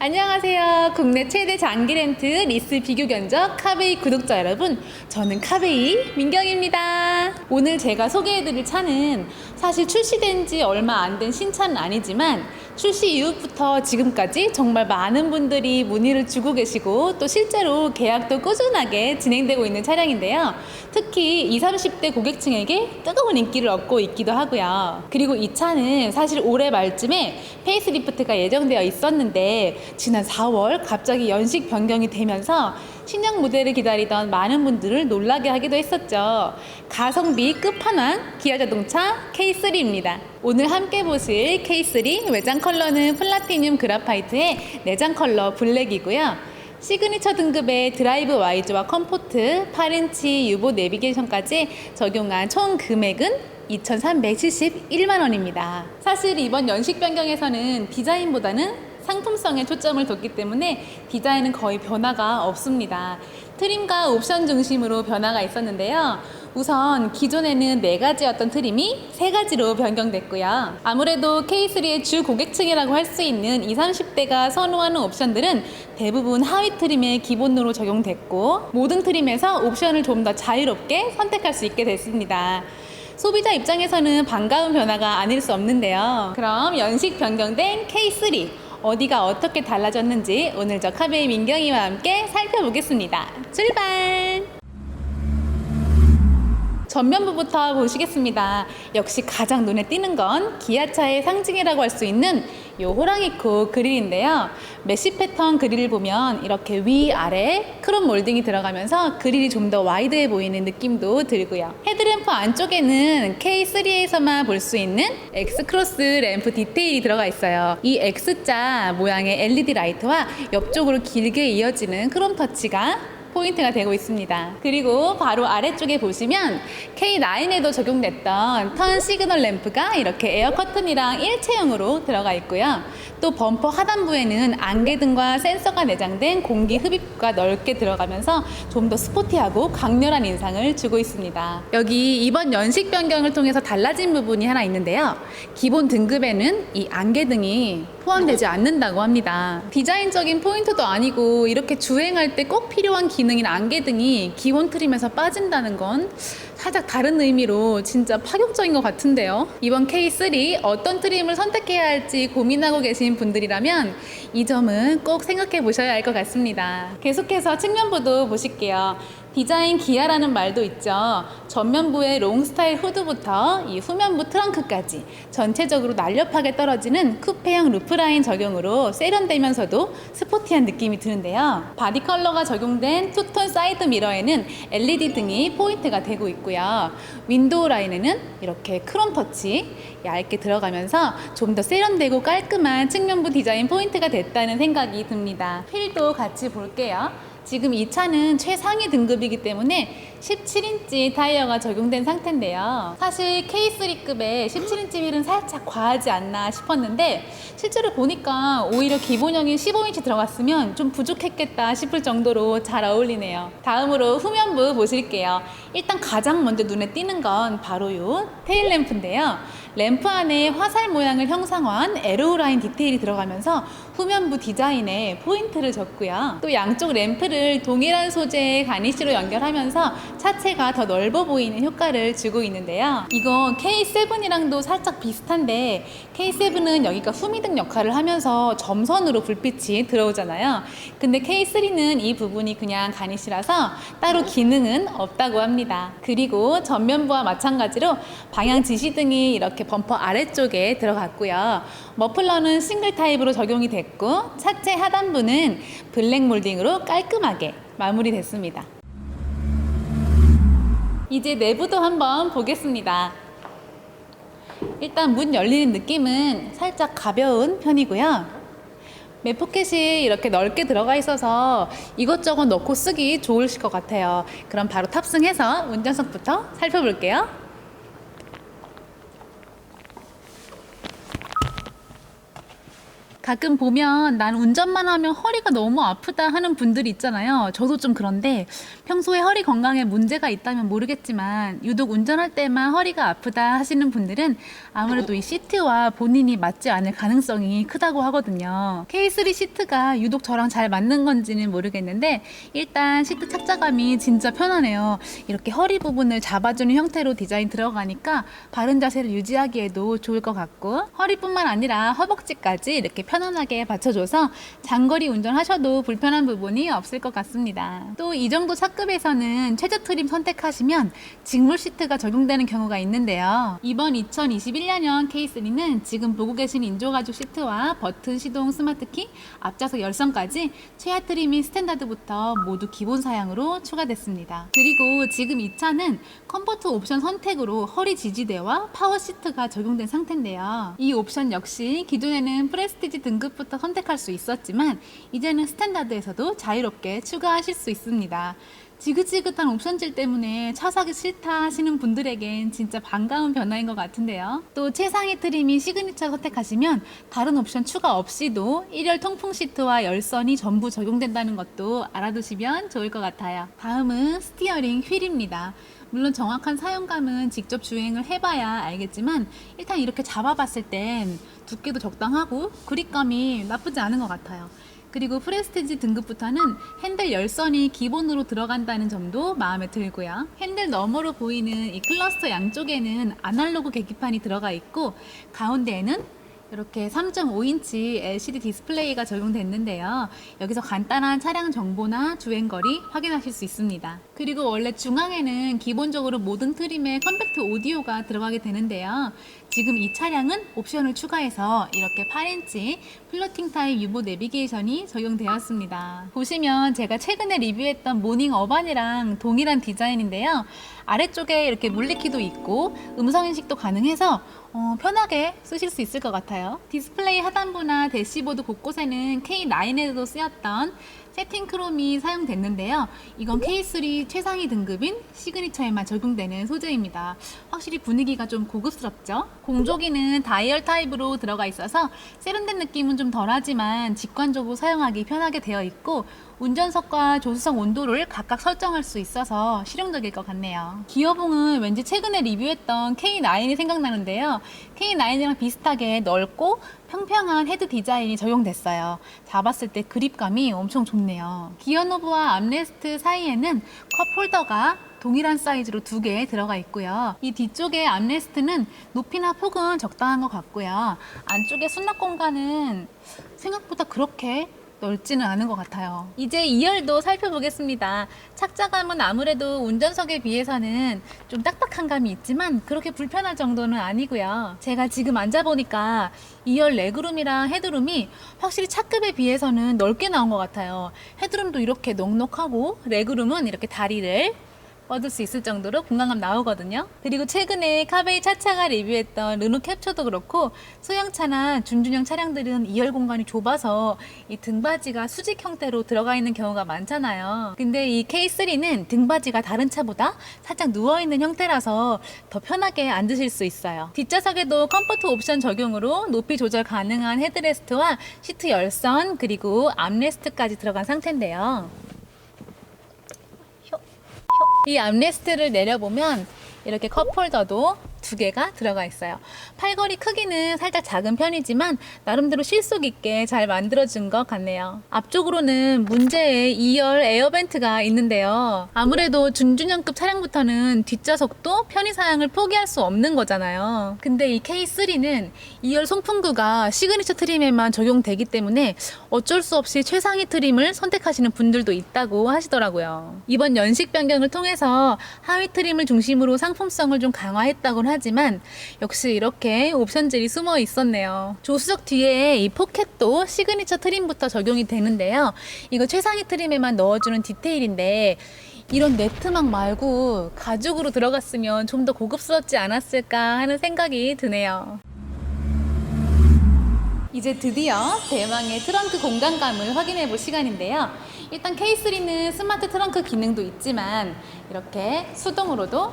안녕하세요. 국내 최대 장기 렌트 리스 비교 견적 카베이 구독자 여러분. 저는 카베이 민경입니다. 오늘 제가 소개해드릴 차는 사실 출시된 지 얼마 안 된 신차는 아니지만 출시 이후부터 지금까지 정말 많은 분들이 문의를 주고 계시고 또 실제로 계약도 꾸준하게 진행되고 있는 차량인데요. 특히 20, 30대 고객층에게 뜨거운 인기를 얻고 있기도 하고요. 그리고 이 차는 사실 올해 말쯤에 페이스리프트가 예정되어 있었는데 지난 4월 갑자기 연식 변경이 되면서 신형 모델을 기다리던 많은 분들을 놀라게 하기도 했었죠. 가성비 끝판왕 기아 자동차 K3입니다. 오늘 함께 보실 K3 외장 컬러는 플라티늄 그라파이트의 내장 컬러 블랙이고요. 시그니처 등급의 드라이브 와이즈와 컴포트, 8인치 유보 내비게이션까지 적용한 총 금액은 2,371만 원입니다. 사실 이번 연식 변경에서는 디자인보다는 상품성에 초점을 뒀기 때문에 디자인은 거의 변화가 없습니다. 트림과 옵션 중심으로 변화가 있었는데요. 우선 기존에는 네 가지였던 트림이 세 가지로 변경됐고요. 아무래도 K3의 주 고객층이라고 할 수 있는 20, 30대가 선호하는 옵션들은 대부분 하위 트림에 기본으로 적용됐고 모든 트림에서 옵션을 좀 더 자유롭게 선택할 수 있게 됐습니다. 소비자 입장에서는 반가운 변화가 아닐 수 없는데요. 그럼 연식 변경된 K3 어디가 어떻게 달라졌는지 오늘 저 카베이 민경이와 함께 살펴보겠습니다. 출발! 전면부부터 보시겠습니다. 역시 가장 눈에 띄는 건 기아차의 상징이라고 할 수 있는 요 호랑이 코 그릴인데요. 메쉬 패턴 그릴을 보면 이렇게 위아래 크롬 몰딩이 들어가면서 그릴이 좀 더 와이드해 보이는 느낌도 들고요. 헤드램프 안쪽에는 K3에서만 볼 수 있는 X크로스 램프 디테일이 들어가 있어요. 이 X자 모양의 LED 라이트와 옆쪽으로 길게 이어지는 크롬 터치가 포인트가 되고 있습니다. 그리고 바로 아래쪽에 보시면 K9에도 적용됐던 턴 시그널 램프가 이렇게 에어 커튼이랑 일체형으로 들어가 있고요. 또 범퍼 하단부에는 안개등과 센서가 내장된 공기 흡입구가 넓게 들어가면서 좀 더 스포티하고 강렬한 인상을 주고 있습니다. 여기 이번 연식 변경을 통해서 달라진 부분이 하나 있는데요. 기본 등급에는 이 안개등이 포함되지 않는다고 합니다. 디자인적인 포인트도 아니고 이렇게 주행할 때 꼭 필요한 기능 인 안개 등이 기본 트림에서 빠진다는 건 살짝 다른 의미로 진짜 파격적인 것 같은데요. 이번 K3 어떤 트림을 선택해야 할지 고민하고 계신 분들이라면 이 점은 꼭 생각해 보셔야 할 것 같습니다. 계속해서 측면부도 보실게요. 디자인 기아라는 말도 있죠. 전면부의 롱스타일 후드부터 이 후면부 트렁크까지 전체적으로 날렵하게 떨어지는 쿠페형 루프라인 적용으로 세련되면서도 스포티한 느낌이 드는데요. 바디 컬러가 적용된 투톤 사이드 미러에는 LED 등이 포인트가 되고 있고요. 윈도우 라인에는 이렇게 크롬 터치 얇게 들어가면서 좀 더 세련되고 깔끔한 측면부 디자인 포인트가 됐다는 생각이 듭니다. 휠도 같이 볼게요. 지금 이 차는 최상위 등급이기 때문에 17인치 타이어가 적용된 상태인데요. 사실 K3급의 17인치 휠은 살짝 과하지 않나 싶었는데 실제로 보니까 오히려 기본형인 15인치 들어갔으면 좀 부족했겠다 싶을 정도로 잘 어울리네요. 다음으로 후면부 보실게요. 일단 가장 먼저 눈에 띄는 건 바로 요 테일 램프인데요. 램프 안에 화살 모양을 형상화한 에로우 라인 디테일이 들어가면서 후면부 디자인에 포인트를 줬고요. 또 양쪽 램프를 동일한 소재의 가니쉬로 연결하면서 차체가 더 넓어 보이는 효과를 주고 있는데요. 이건 K7이랑도 살짝 비슷한데 K7은 여기가 후미등 역할을 하면서 점선으로 불빛이 들어오잖아요. 근데 K3는 이 부분이 그냥 가니쉬라서 따로 기능은 없다고 합니다. 그리고 전면부와 마찬가지로 방향 지시등이 이렇게 범퍼 아래쪽에 들어갔고요. 머플러는 싱글 타입으로 적용이 됐고 차체 하단부는 블랙 몰딩으로 깔끔하게 마무리됐습니다. 이제 내부도 한번 보겠습니다. 일단 문 열리는 느낌은 살짝 가벼운 편이고요. 맵 포켓이 이렇게 넓게 들어가 있어서 이것저것 넣고 쓰기 좋으실 것 같아요. 그럼 바로 탑승해서 운전석부터 살펴볼게요. 가끔 보면 난 운전만 하면 허리가 너무 아프다 하는 분들이 있잖아요. 저도 좀 그런데 평소에 허리 건강에 문제가 있다면 모르겠지만 유독 운전할 때만 허리가 아프다 하시는 분들은 아무래도 이 시트와 본인이 맞지 않을 가능성이 크다고 하거든요. K3 시트가 유독 저랑 잘 맞는 건지는 모르겠는데 일단 시트 착자감이 진짜 편하네요. 이렇게 허리 부분을 잡아주는 형태로 디자인 들어가니까 바른 자세를 유지하기에도 좋을 것 같고 허리뿐만 아니라 허벅지까지 이렇게 편 안하게 받쳐줘서 장거리 운전하셔도 불편한 부분이 없을 것 같습니다. 또 이 정도 차급에서는 최저 트림 선택하시면 직물 시트가 적용되는 경우가 있는데요. 이번 2021년형 K3는 지금 보고 계신 인조가죽 시트와 버튼 시동 스마트키, 앞좌석 열선까지 최하 트림이 스탠다드부터 모두 기본 사양으로 추가됐습니다. 그리고 지금 이 차는 컴포트 옵션 선택으로 허리 지지대와 파워 시트가 적용된 상태인데요. 이 옵션 역시 기존에는 프레스티지 등급부터 선택할 수 있었지만 이제는 스탠다드에서도 자유롭게 추가하실 수 있습니다. 지긋지긋한 옵션질 때문에 차 사기 싫다 하시는 분들에겐 진짜 반가운 변화인 것 같은데요. 또 최상위 트림이 시그니처 선택하시면 다른 옵션 추가 없이도 1열 통풍 시트와 열선이 전부 적용된다는 것도 알아두시면 좋을 것 같아요. 다음은 스티어링 휠입니다. 물론 정확한 사용감은 직접 주행을 해봐야 알겠지만 일단 이렇게 잡아봤을 땐 두께도 적당하고 그립감이 나쁘지 않은 것 같아요. 그리고 프레스티지 등급부터는 핸들 열선이 기본으로 들어간다는 점도 마음에 들고요. 핸들 너머로 보이는 이 클러스터 양쪽에는 아날로그 계기판이 들어가 있고 가운데에는 이렇게 3.5인치 LCD 디스플레이가 적용됐는데요. 여기서 간단한 차량 정보나 주행거리 확인하실 수 있습니다. 그리고 원래 중앙에는 기본적으로 모든 트림에 컴팩트 오디오가 들어가게 되는데요. 지금 이 차량은 옵션을 추가해서 이렇게 8인치 플로팅 타입 유보 내비게이션이 적용되었습니다. 보시면 제가 최근에 리뷰했던 모닝 어반이랑 동일한 디자인인데요. 아래쪽에 이렇게 물리키도 있고 음성 인식도 가능해서 어, 편하게 쓰실 수 있을 것 같아요. 디스플레이 하단부나 대시보드 곳곳에는 K9에도 쓰였던 세팅 크롬이 사용됐는데요. 이건 K3 최상위 등급인 시그니처에만 적용되는 소재입니다. 확실히 분위기가 좀 고급스럽죠? 공조기는 다이얼 타입으로 들어가 있어서 세련된 느낌은 좀 덜하지만 직관적으로 사용하기 편하게 되어 있고 운전석과 조수석 온도를 각각 설정할 수 있어서 실용적일 것 같네요. 기어봉은 왠지 최근에 리뷰했던 K9이 생각나는데요. K9이랑 비슷하게 넓고 평평한 헤드 디자인이 적용됐어요. 잡았을 때 그립감이 엄청 좋네요. 기어노브와 암레스트 사이에는 컵 홀더가 동일한 사이즈로 두 개 들어가 있고요. 이 뒤쪽에 암레스트는 높이나 폭은 적당한 것 같고요. 안쪽에 수납 공간은 생각보다 그렇게 넓지는 않은 것 같아요. 이제 2열도 살펴보겠습니다. 착자감은 아무래도 운전석에 비해서는 좀 딱딱한 감이 있지만 그렇게 불편할 정도는 아니고요. 제가 지금 앉아보니까 2열 레그룸이랑 헤드룸이 확실히 차급에 비해서는 넓게 나온 것 같아요. 헤드룸도 이렇게 넉넉하고 레그룸은 이렇게 다리를 뻗을 수 있을 정도로 공간감 나오거든요. 그리고 최근에 카베이 차차가 리뷰했던 르노 캡처도 그렇고 소형차나 준준형 차량들은 2열 공간이 좁아서 이 등받이가 수직 형태로 들어가 있는 경우가 많잖아요. 근데 이 K3는 등받이가 다른 차보다 살짝 누워 있는 형태라서 더 편하게 앉으실 수 있어요. 뒷좌석에도 컴포트 옵션 적용으로 높이 조절 가능한 헤드레스트와 시트 열선 그리고 암레스트까지 들어간 상태인데요. 이 암레스트를 내려보면 이렇게 컵홀더도 두 개가 들어가 있어요. 팔걸이 크기는 살짝 작은 편이지만 나름대로 실속 있게 잘 만들어준 것 같네요. 앞쪽으로는 문제의 2열 에어벤트가 있는데요. 아무래도 준준형급 차량부터는 뒷좌석도 편의 사양을 포기할 수 없는 거잖아요. 근데 이 K3는 2열 송풍구가 시그니처 트림에만 적용되기 때문에 어쩔 수 없이 최상위 트림을 선택하시는 분들도 있다고 하시더라고요. 이번 연식 변경을 통해서 하위 트림을 중심으로 상품성을 좀 강화했다고는 하지만 역시 이렇게 옵션들이 숨어 있었네요. 조수석 뒤에 이 포켓도 시그니처 트림부터 적용이 되는데요. 이거 최상위 트림에만 넣어주는 디테일인데 이런 네트막 말고 가죽으로 들어갔으면 좀 더 고급스럽지 않았을까 하는 생각이 드네요. 이제 드디어 대망의 트렁크 공간감을 확인해 볼 시간인데요. 일단 K3는 스마트 트렁크 기능도 있지만 이렇게 수동으로도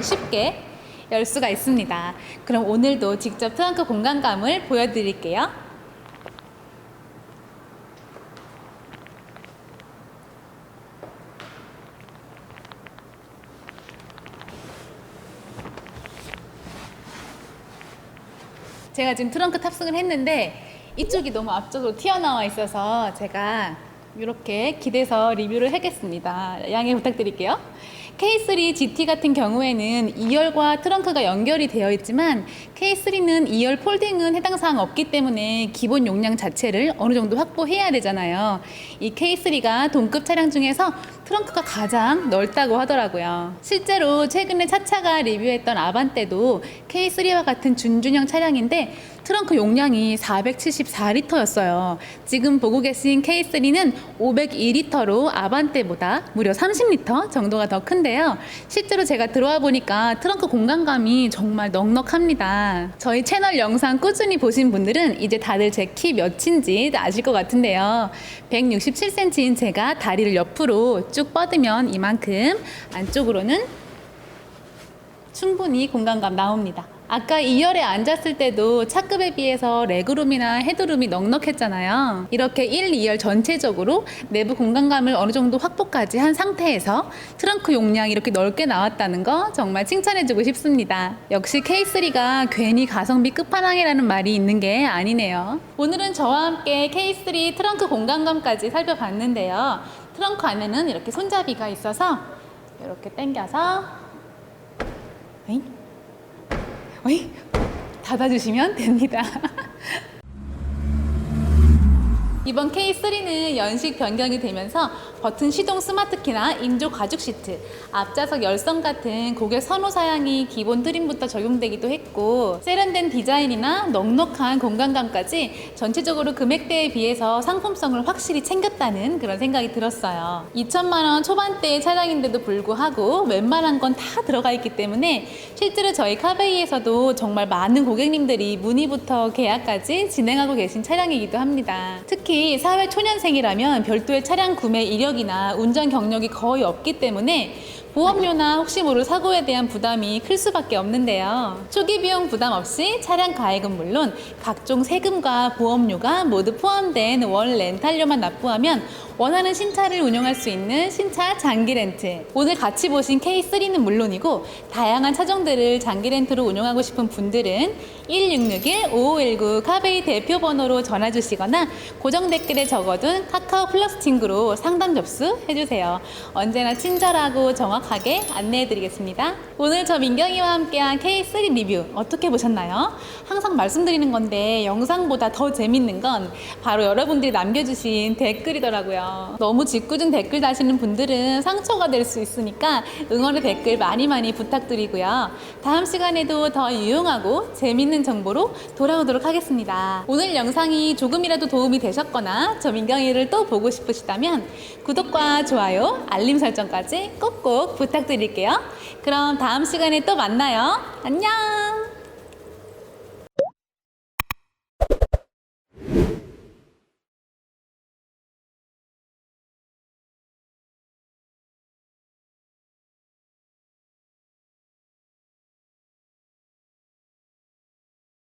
쉽게 열 수가 있습니다. 그럼 오늘도 직접 트렁크 공간감을 보여드릴게요. 제가 지금 트렁크 탑승을 했는데 이쪽이 너무 앞쪽으로 튀어나와 있어서 제가 이렇게 기대서 리뷰를 하겠습니다. 양해 부탁드릴게요. K3 GT 같은 경우에는 2열과 트렁크가 연결이 되어 있지만 K3는 2열 폴딩은 해당 사항 없기 때문에 기본 용량 자체를 어느 정도 확보해야 되잖아요. 이 K3가 동급 차량 중에서 트렁크가 가장 넓다고 하더라고요. 실제로 최근에 차차가 리뷰했던 아반떼도 K3와 같은 준준형 차량인데 트렁크 용량이 474리터였어요. 지금 보고 계신 K3는 502리터로 아반떼보다 무려 30리터 정도가 더 큰데요. 실제로 제가 들어와 보니까 트렁크 공간감이 정말 넉넉합니다. 저희 채널 영상 꾸준히 보신 분들은 이제 다들 제 키 몇인지 아실 것 같은데요. 167cm인 제가 다리를 옆으로 쭉 뻗으면 이만큼 안쪽으로는 충분히 공간감 나옵니다. 아까 2열에 앉았을 때도 차급에 비해서 레그룸이나 헤드룸이 넉넉했잖아요. 이렇게 1, 2열 전체적으로 내부 공간감을 어느 정도 확보까지 한 상태에서 트렁크 용량이 이렇게 넓게 나왔다는 거 정말 칭찬해주고 싶습니다. 역시 K3가 괜히 가성비 끝판왕이라는 말이 있는 게 아니네요. 오늘은 저와 함께 K3 트렁크 공간감까지 살펴봤는데요. 트렁크 안에는 이렇게 손잡이가 있어서 이렇게 당겨서 어이? 어이? 닫아주시면 됩니다. 이번 K3는 연식 변경이 되면서 버튼 시동 스마트키나 인조 가죽 시트, 앞좌석 열선 같은 고객 선호 사양이 기본 트림부터 적용되기도 했고 세련된 디자인이나 넉넉한 공간감까지 전체적으로 금액대에 비해서 상품성을 확실히 챙겼다는 그런 생각이 들었어요. 2천만 원 초반대의 차량인데도 불구하고 웬만한 건 다 들어가 있기 때문에 실제로 저희 카베이에서도 정말 많은 고객님들이 문의부터 계약까지 진행하고 계신 차량이기도 합니다. 특히 사회 초년생이라면 별도의 차량 구매 이력이나 운전 경력이 거의 없기 때문에 보험료나 혹시 모를 사고에 대한 부담이 클 수밖에 없는데요. 초기 비용 부담 없이 차량 가액은 물론 각종 세금과 보험료가 모두 포함된 월 렌탈료만 납부하면 원하는 신차를 운영할 수 있는 신차 장기 렌트. 오늘 같이 보신 K3는 물론이고 다양한 차종들을 장기 렌트로 운영하고 싶은 분들은 1661-5519 카베이 대표 번호로 전화 주시거나 고정 댓글에 적어둔 카카오 플러스 친구로 상담 접수 해 주세요. 언제나 친절하고 정확하게 안내해 드리겠습니다. 오늘 저 민경이와 함께한 K3 리뷰 어떻게 보셨나요? 항상 말씀드리는 건데 영상보다 더 재밌는 건 바로 여러분들이 남겨주신 댓글이더라고요. 너무 짓궂은 댓글 다시는 분들은 상처가 될 수 있으니까 응원의 댓글 많이 많이 부탁드리고요. 다음 시간에도 더 유용하고 재밌는 정보로 돌아오도록 하겠습니다. 오늘 영상이 조금이라도 도움이 되셨거나 저 민경이를 또 보고 싶으시다면 구독과 좋아요, 알림 설정까지 꼭꼭 부탁드릴게요. 그럼 다음 시간에 또 만나요. 안녕!